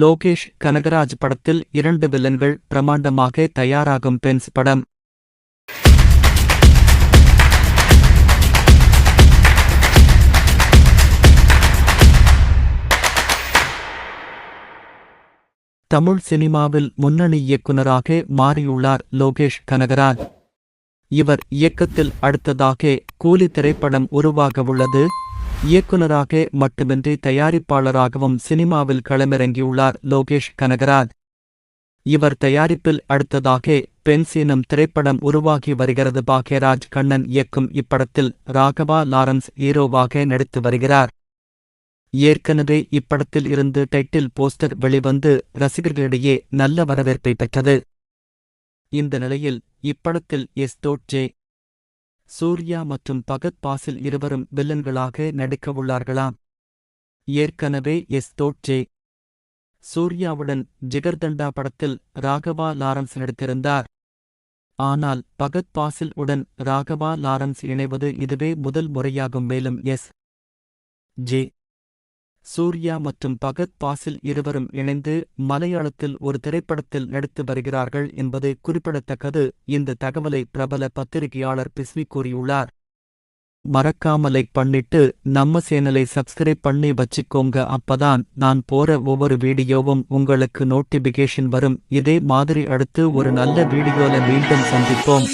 லோகேஷ் கனகராஜ் படத்தில் இரண்டு வில்லன்கள் பிரமாண்டமாக தயாராகும் பென்ஸ் படம். தமிழ் சினிமாவில் முன்னணி இயக்குநராக மாறியுள்ளார் லோகேஷ் கனகராஜ். இவர் இயக்கத்தில் அடுத்ததாக கூலி திரைப்படம் உருவாகவுள்ளது. இயக்குநராக மட்டுமின்றி தயாரிப்பாளராகவும் சினிமாவில் களமிறங்கியுள்ளார் லோகேஷ் கனகராஜ். இவர் தயாரிப்பில் அடுத்ததாக பென்ஸ் எனும் திரைப்படம் உருவாகி வருகிறது. பாக்யராஜ் கண்ணன் இயக்கும் இப்படத்தில் ராகவா லாரன்ஸ் ஹீரோவாக நடித்து வருகிறார். ஏற்கனவே இப்படத்தில் இருந்து டைட்டில் போஸ்டர் வெளிவந்து ரசிகர்களிடையே நல்ல வரவேற்பை பெற்றது. இந்த நிலையில் இப்படத்தில் எஸ் தோட் ஜே சூர்யா மற்றும் பகத் பாசில் இருவரும் வில்லன்களாக நடிக்கவுள்ளார்களாம் ஏற்கனவே எஸ். தோட் ஜே சூர்யாவுடன் ஜிகர்தண்டா படத்தில் ராகவா லாரன்ஸ் நடித்திருந்தார். ஆனால் பகத் பாசில் உடன் ராகவா லாரன்ஸ் இணைவது இதுவே முதல் முறையாகும். மேலும் எஸ். ஜே. சூர்யா மற்றும் பகத் பாசில் இருவரும் இணைந்து மலையாளத்தில் ஒரு திரைப்படத்தில் நடித்து வருகிறார்கள் என்பது குறிப்பிடத்தக்கது. இந்த தகவலை பிரபல பத்திரிகையாளர் பிஸ்மி கூறியுள்ளார். மறக்காம லைக் பண்ணிட்டு நம்ம சேனலை சப்ஸ்கிரைப் பண்ணி வச்சுக்கோங்க. அப்பதான் நான் போற ஒவ்வொரு வீடியோவும் உங்களுக்கு நோட்டிபிகேஷன் வரும். இதே மாதிரி அடுத்து ஒரு நல்ல வீடியோல மீண்டும் சந்திப்போம்.